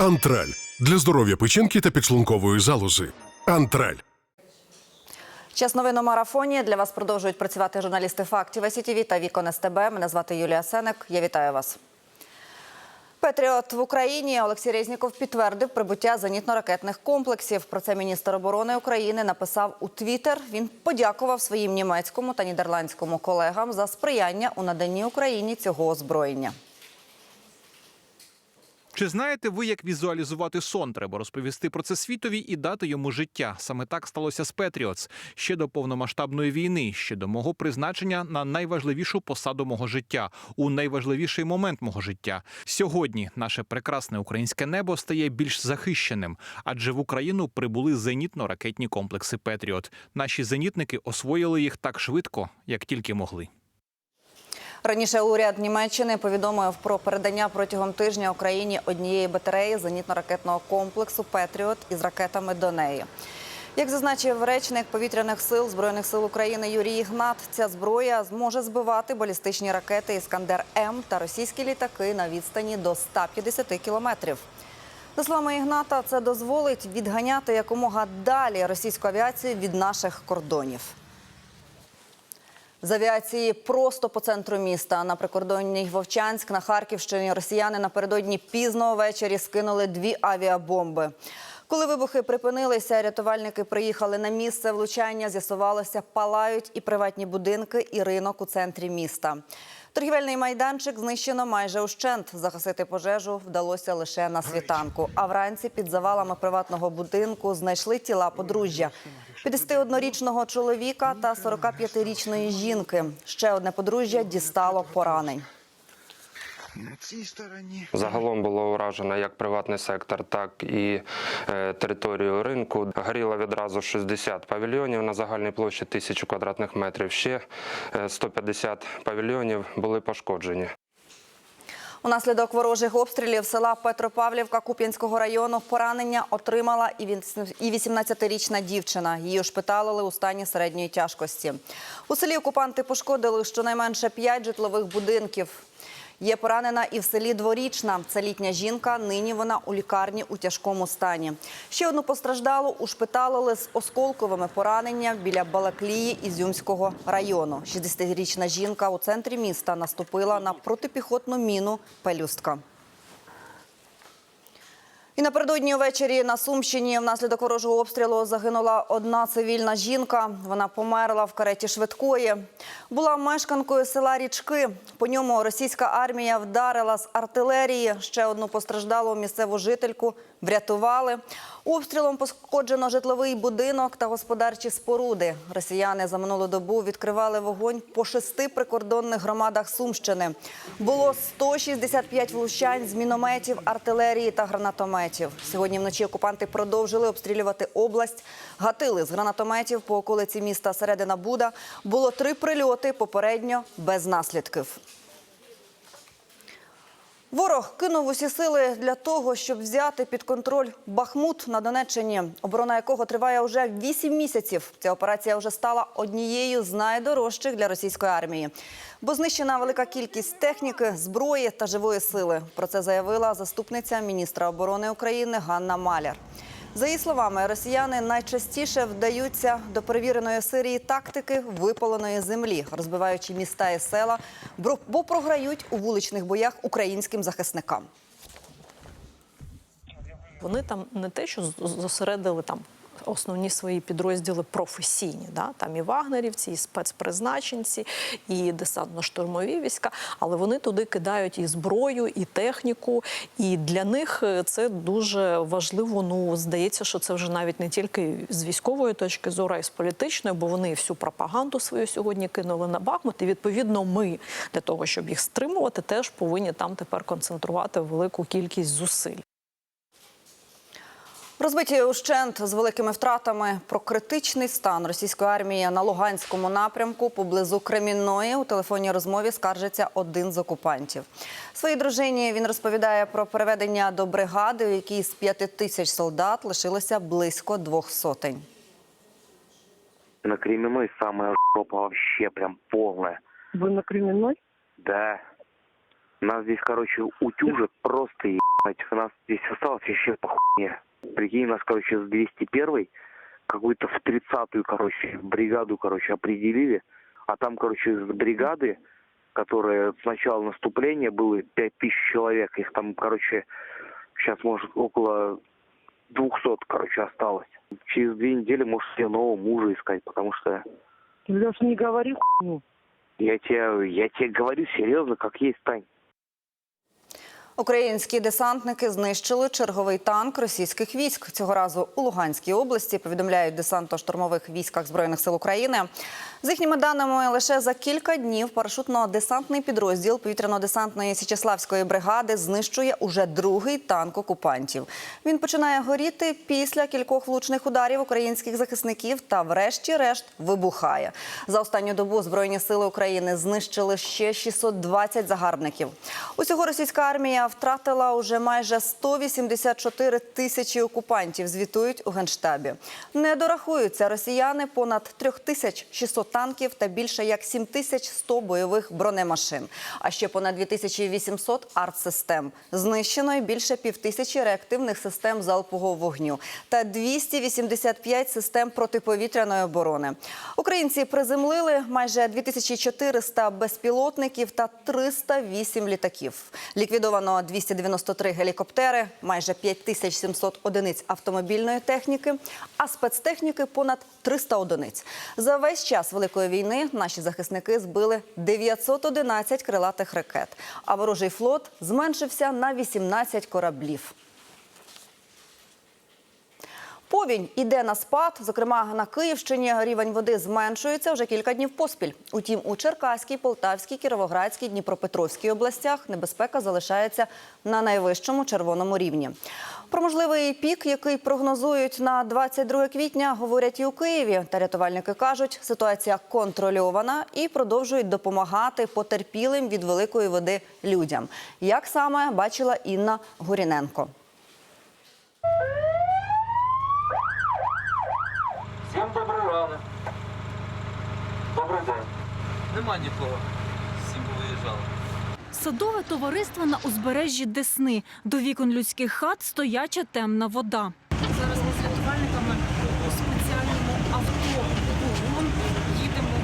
Антраль для здоров'я печінки та підшлункової залози. Антраль. Час новин у марафоні. Для вас продовжують працювати журналісти фактів СІТВ та Вікон СТБ. Мене звати Юлія Сенек. Я вітаю вас. Петріот в Україні Олексій Резніков підтвердив прибуття зенітно-ракетних комплексів. Про це міністр оборони України написав у Твіттер. Він подякував своїм німецькому та нідерландському колегам за сприяння у наданні Україні цього озброєння. Чи знаєте ви, як візуалізувати сон? Треба розповісти про це світові і дати йому життя. Саме так сталося з Петріотс ще до повномасштабної війни, ще до мого призначення на найважливішу посаду мого життя, у найважливіший момент мого життя. Сьогодні наше прекрасне українське небо стає більш захищеним, адже в Україну прибули зенітно-ракетні комплекси Петріот. Наші зенітники освоїли їх так швидко, як тільки могли. Раніше уряд Німеччини повідомив про передання протягом тижня Україні однієї батареї зенітно-ракетного комплексу Петріот із ракетами до неї. Як зазначив речник повітряних сил збройних сил України Юрій Ігнат, ця зброя зможе збивати балістичні ракети Іскандер М та російські літаки на відстані до 150 кілометрів. За словами Ігната, це дозволить відганяти якомога далі російську авіацію від наших кордонів. З авіації просто по центру міста на прикордонній Вовчанськ на Харківщині росіяни напередодні пізно ввечері скинули дві авіабомби. Коли вибухи припинилися, рятувальники приїхали на місце влучання. З'ясувалося, палають і приватні будинки, і ринок у центрі міста. Торгівельний майданчик знищено майже ущент. Загасити пожежу вдалося лише на світанку. А вранці під завалами приватного будинку знайшли тіла подружжя. 51-річного чоловіка та 45-річної жінки. Ще одне подружжя дістало поранень. На цій стороні. Загалом було уражено як приватний сектор, так і е, територію ринку. Горіло відразу 60 павільйонів на загальній площі 1000 квадратних метрів. Ще е, 150 павільйонів були пошкоджені. Унаслідок ворожих обстрілів села Петропавлівка Куп'янського району поранення отримала і він- і 18-річна дівчина. Її ошпиталили у стані середньої тяжкості. У селі окупанти пошкодили щонайменше 5 житлових будинків. Є поранена і в селі Дворічна. Це літня жінка. Нині вона у лікарні у тяжкому стані. Ще одну постраждалу ушпиталили з осколковими поранення біля Балаклії Ізюмського району. 60-річна жінка у центрі міста наступила на протипіхотну міну пелюстка. І напередодні увечері на Сумщині внаслідок ворожого обстрілу загинула одна цивільна жінка. Вона померла в кареті швидкої. Була мешканкою села Річки. По ньому російська армія вдарила з артилерії. Ще одну постраждалу місцеву жительку врятували. Обстрілом пошкоджено житловий будинок та господарчі споруди. Росіяни за минулу добу відкривали вогонь по шести прикордонних громадах Сумщини. Було 165 влучань з мінометів, артилерії та гранатометів. Сьогодні вночі окупанти продовжили обстрілювати область. Гатили з гранатометів по околиці міста Середина Буда. Було три прильоти попередньо без наслідків. Ворог кинув усі сили для того, щоб взяти під контроль Бахмут на Донеччині, оборона якого триває вже 8 місяців. Ця операція вже стала однією з найдорожчих для російської армії, бо знищена велика кількість техніки, зброї та живої сили. Про це заявила заступниця міністра оборони України Ганна Маляр. За її словами, росіяни найчастіше вдаються до перевіреної Сирії тактики випаленої землі, розбиваючи міста і села, бо програють у вуличних боях українським захисникам. Вони там не те, що зосередили там. Основні свої підрозділи професійні, да? там і вагнерівці, і спецпризначенці, і десантно-штурмові війська. Але вони туди кидають і зброю, і техніку. І для них е, це дуже важливо. Ну здається, що це вже навіть не тільки з військової точки зору, а й з політичної, бо вони всю пропаганду свою сьогодні кинули на Бахмут. І відповідно, ми для того, щоб їх стримувати, теж повинні там тепер концентрувати велику кількість зусиль. Розбиті ущент з великими втратами про критичний стан російської армії на Луганському напрямку поблизу Кремінної у телефонній розмові скаржиться один з окупантів. Своїй дружині він розповідає про переведення до бригади, у якій з п'яти тисяч солдат лишилося близько двох сотень. На Кременной самая жопа вообще прям полная. Вы на Кременной? Да. Нас здесь, короче, утюжат просто ебать. У нас здесь осталось вообще по хуйне. Прикинь, нас, короче, с 201 какую-то в 30-ю, короче, бригаду, короче, определили. А там, короче, с бригады, которая с начала наступления было 5000 человек. Их там, короче, сейчас, может, около 200, короче, осталось. Через две недели, может, себе нового мужа искать, потому что Ты даже не говори хуйню. я тебе, я тебе говорю серьезно, как есть, Тань. Українські десантники знищили черговий танк російських військ. Цього разу у Луганській області повідомляють десантно-штурмових військах збройних сил України. З їхніми даними, лише за кілька днів парашутно-десантний підрозділ повітряно-десантної Січеславської бригади знищує уже другий танк окупантів. Він починає горіти після кількох влучних ударів українських захисників та, врешті-решт, вибухає. За останню добу збройні сили України знищили ще 620 загарбників. Усього російська армія втратила уже майже 184 тисячі окупантів. Звітують у генштабі. Не дорахуються росіяни понад 3600 танків та більше як 7100 бойових бронемашин. А ще понад 2800 артсистем. Знищено й більше півтисячі реактивних систем залпового вогню та 285 систем протиповітряної оборони. Українці приземлили майже 2400 безпілотників та 308 літаків. Ліквідовано 293 гелікоптери, майже 5700 одиниць автомобільної техніки, а спецтехніки понад 300 одиниць. За весь час великої війни наші захисники збили 911 крилатих ракет, а ворожий флот зменшився на 18 кораблів. Повінь іде на спад. Зокрема, на Київщині рівень води зменшується вже кілька днів поспіль. Утім, у Черкаській, Полтавській, Кіровоградській, Дніпропетровській областях небезпека залишається на найвищому червоному рівні. Про можливий пік, який прогнозують на 22 квітня, говорять і у Києві. Та рятувальники кажуть, ситуація контрольована і продовжують допомагати потерпілим від великої води людям. Як саме бачила Інна Гуріненко. Нема нікого. Всі повиїжджали. Садове товариство на узбережжі Десни. До вікон людських хат стояча темна вода. Зараз ми з рятувальниками у спеціальному авто «Полон» їдемо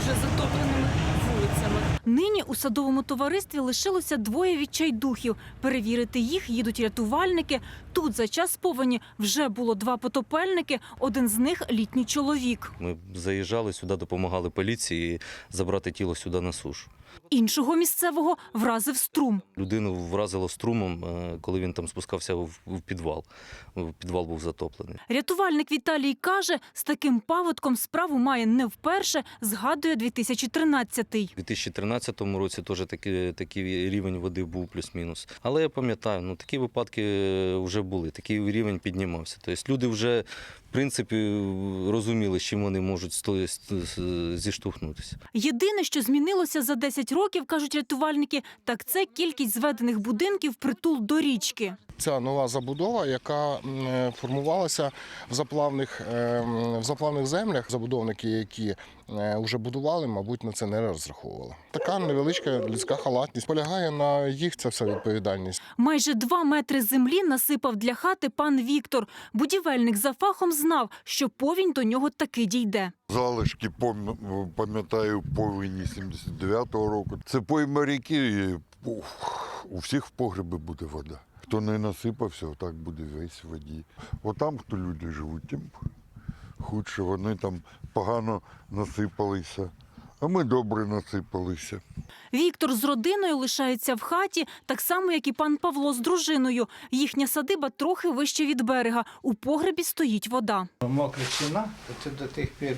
вже затопленими вулицями. Нині у садовому товаристві лишилося двоє відчайдухів. Перевірити їх їдуть рятувальники. Тут за час повені вже було два потопельники. Один з них літній чоловік. Ми заїжджали сюди, допомагали поліції забрати тіло сюди на сушу. Іншого місцевого вразив струм. Людину вразило струмом, е, коли він там спускався в підвал. Підвал був затоплений. Рятувальник Віталій каже, з таким паводком справу має не вперше, згадує 2013-й. У 2013 році теж такий, такий рівень води був плюс-мінус. Але я пам'ятаю, ну такі випадки е, вже були, такий рівень піднімався. Тобто люди вже в принципі розуміли, з чим вони можуть зіштовхнутися. Єдине, що змінилося за 10 років, кажуть рятувальники, так це кількість зведених будинків притул до річки. Ця нова забудова, яка е, формувалася в заплавних, е, в заплавних землях, забудовники, які е, вже будували, мабуть, на це не розраховували. Така невеличка людська халатність полягає на їх ця вся відповідальність. Майже два метри землі насипав для хати пан Віктор. Будівельник за фахом знав, що повінь до нього таки дійде. Залишки пам'ятаю повені 79-го року. Це пойма ріки, у всіх в погребі буде вода. Хто не насипався, отак буде весь в воді. Отам, хто люди живуть, тим худше. Вони там погано насипалися, а ми добре насипалися. Віктор з родиною лишається в хаті, так само, як і пан Павло з дружиною. Їхня садиба трохи вище від берега. У погребі стоїть вода. Мокра стіна, це до тих пір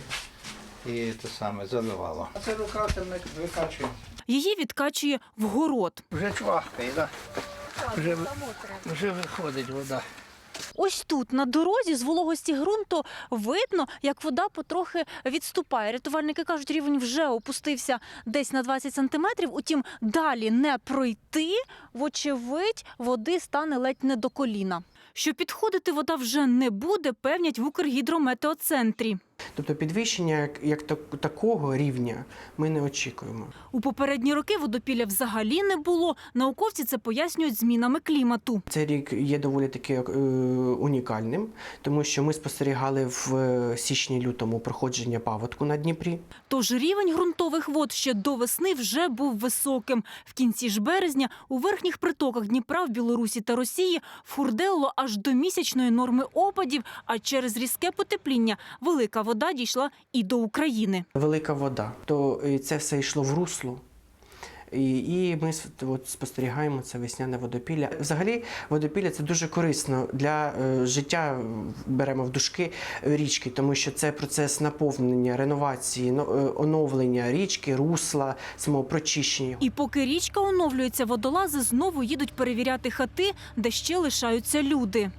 і те саме заливало. А це рукавцем ми викачуємо. Її відкачує в город. Вже чвахкає, да? Вже, вже виходить вода. Ось тут, на дорозі, з вологості ґрунту, видно, як вода потрохи відступає. Рятувальники кажуть, рівень вже опустився десь на 20 сантиметрів. Утім, далі не пройти, вочевидь, води стане ледь не до коліна. Що підходити вода вже не буде, певнять в Укргідрометеоцентрі. Тобто підвищення як, як так- такого рівня ми не очікуємо. У попередні роки водопілля взагалі не було. Науковці це пояснюють змінами клімату. Цей рік є доволі таки е, унікальним, тому що ми спостерігали в е, січні-лютому проходження паводку на Дніпрі. Тож рівень ґрунтових вод ще до весни вже був високим. В кінці ж березня у верхніх притоках Дніпра в Білорусі та Росії фурделило аж до місячної норми опадів, а через різке потепління велика вода дійшла і до України. Велика вода. То е, це все йшло в русло. І, і ми от спостерігаємо це весняне водопілля. Взагалі, водопілля це дуже корисно для е, життя. Беремо в дужки е, річки, тому що це процес наповнення, реновації, но- е, оновлення річки, русла, самого прочищення. І поки річка оновлюється, водолази знову їдуть перевіряти хати, де ще лишаються люди.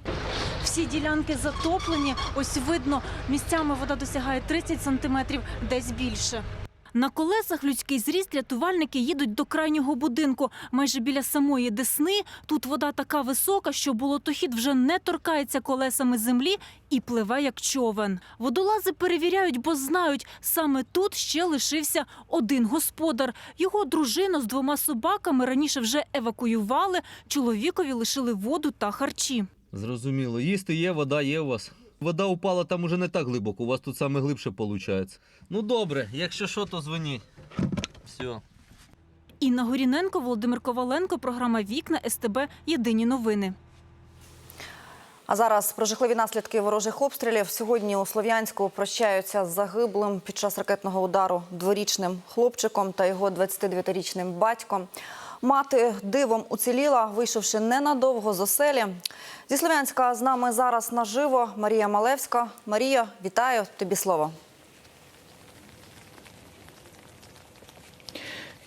Всі ділянки затоплені. Ось видно, місцями вода досягає 30 сантиметрів, десь більше. На колесах людський зріст рятувальники їдуть до крайнього будинку. Майже біля самої Десни тут вода така висока, що болотохід вже не торкається колесами землі і пливе як човен. Водолази перевіряють, бо знають, саме тут ще лишився один господар. Його дружину з двома собаками раніше вже евакуювали. Чоловікові лишили воду та харчі. Зрозуміло. Їсти є, вода є у вас. Вода упала там уже не так глибоко, у вас тут саме глибше виходить. Ну добре, якщо що, то дзвоніть. Все. Інна Горіненко, Володимир Коваленко, програма Вікна СТБ. Єдині новини. А зараз про жахливі наслідки ворожих обстрілів. Сьогодні у Слов'янську прощаються з загиблим під час ракетного удару дворічним хлопчиком та його 29-річним батьком. Мати дивом уціліла, вийшовши ненадовго з оселі. Зі Слов'янська з нами зараз наживо Марія Малевська. Марія, вітаю тобі слово.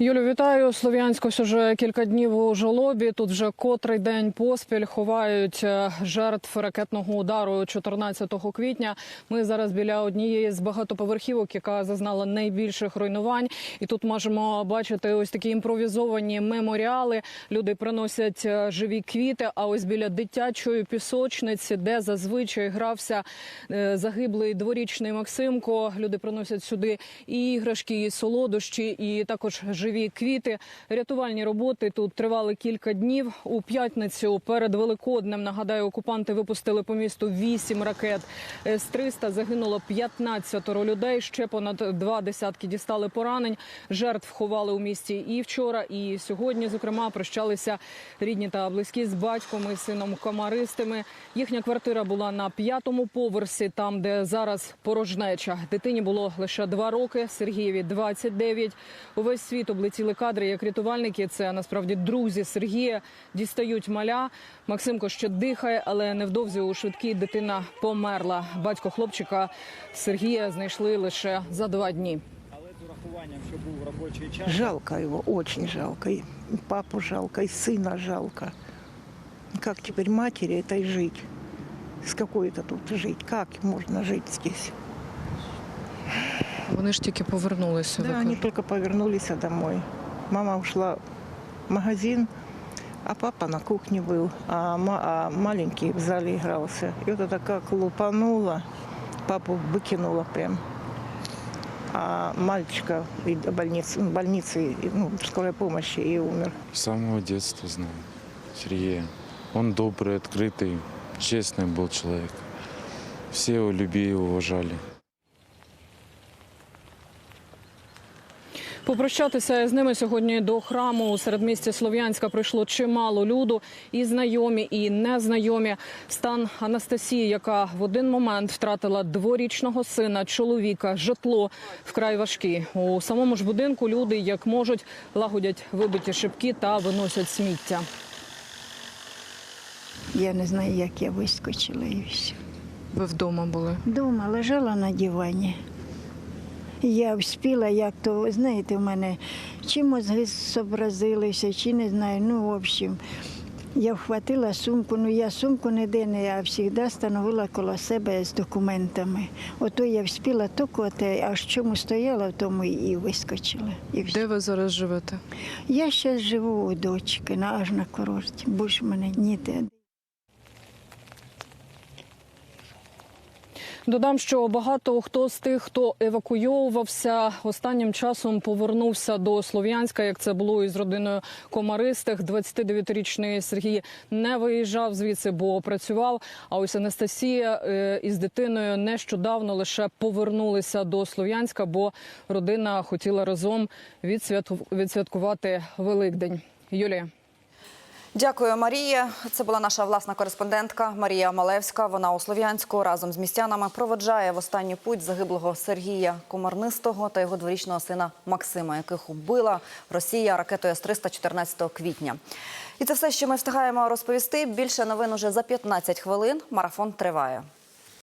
Юлю, вітаю. Слов'янськ уже кілька днів у жолобі. Тут вже котрий день поспіль ховають е, жертв ракетного удару 14 квітня. Ми зараз біля однієї з багатоповерхівок, яка зазнала найбільших руйнувань. І тут можемо бачити ось такі імпровізовані меморіали. Люди приносять е, живі квіти. А ось біля дитячої пісочниці, де зазвичай грався е, загиблий дворічний Максимко, люди приносять сюди і іграшки, і солодощі, і також живі квіти. Рятувальні роботи тут тривали кілька днів. У п'ятницю перед Великоднем нагадаю, окупанти випустили по місту вісім ракет. З 300 загинуло 15 людей. Ще понад два десятки дістали поранень. Жертв ховали у місті і вчора, і сьогодні. Зокрема, прощалися рідні та близькі з батьком і сином комаристими. Їхня квартира була на п'ятому поверсі, там де зараз порожнеча. Дитині було лише два роки. Сергієві 29. Увесь світ облетіли кадри, як рятувальники. Це насправді друзі Сергія дістають маля. Максимко ще дихає, але невдовзі у швидкій дитина померла. Батько хлопчика Сергія знайшли лише за два дні. Жалко его, очень жалко. И папу жалко, и сына жалко. Как теперь матери этой жить? С какой-то тут жить? Как можно жить здесь? Вони ж тільки повернулися. Да, они только повернулись домой. Мама ушла в магазин, а папа на кухне был, а, ма- а маленький в зале игрался. И вот это как лупануло, папу выкинуло прям. А мальчика и до больницы, в больнице, и, ну, скорой помощи и умер. С самого детства знаю Сергея. Он добрый, открытый, честный был человек. Все его любили и уважали. Попрощатися з ними сьогодні до храму у середмісті Слов'янська прийшло чимало люду, і знайомі, і незнайомі. Стан Анастасії, яка в один момент втратила дворічного сина, чоловіка, житло вкрай важкі. У самому ж будинку люди, як можуть, лагодять вибиті шибки та виносять сміття. Я не знаю, як я вискочила і все. Ви вдома були? Дома лежала на дивані. Я вспіла, як то, знаєте, в мене чи мозги зобразилися, чи не знаю. Ну, в общем, я вхватила сумку, ну я сумку ніде не, я завжди становила коло себе з документами. Ото я вспіла тільки те, аж чому стояла, в тому і вискочила. І. Де ви зараз живете? Я ще живу у дочки, на аж на курорті. Більше мене ніде. Додам, що багато хто з тих, хто евакуйовувався, останнім часом повернувся до Слов'янська, як це було із родиною Комаристих. 29-річний Сергій не виїжджав звідси, бо працював. А ось Анастасія е, із дитиною нещодавно лише повернулися до Слов'янська, бо родина хотіла разом відсвятку- відсвяткувати Великдень. Юлія. Дякую, Марія. Це була наша власна кореспондентка Марія Малевська. Вона у Слов'янську разом з містянами проводжає в останню путь загиблого Сергія Комарнистого та його дворічного сина Максима, яких убила Росія ракетою С-300 14 квітня. І це все, що ми встигаємо розповісти. Більше новин уже за 15 хвилин. Марафон триває.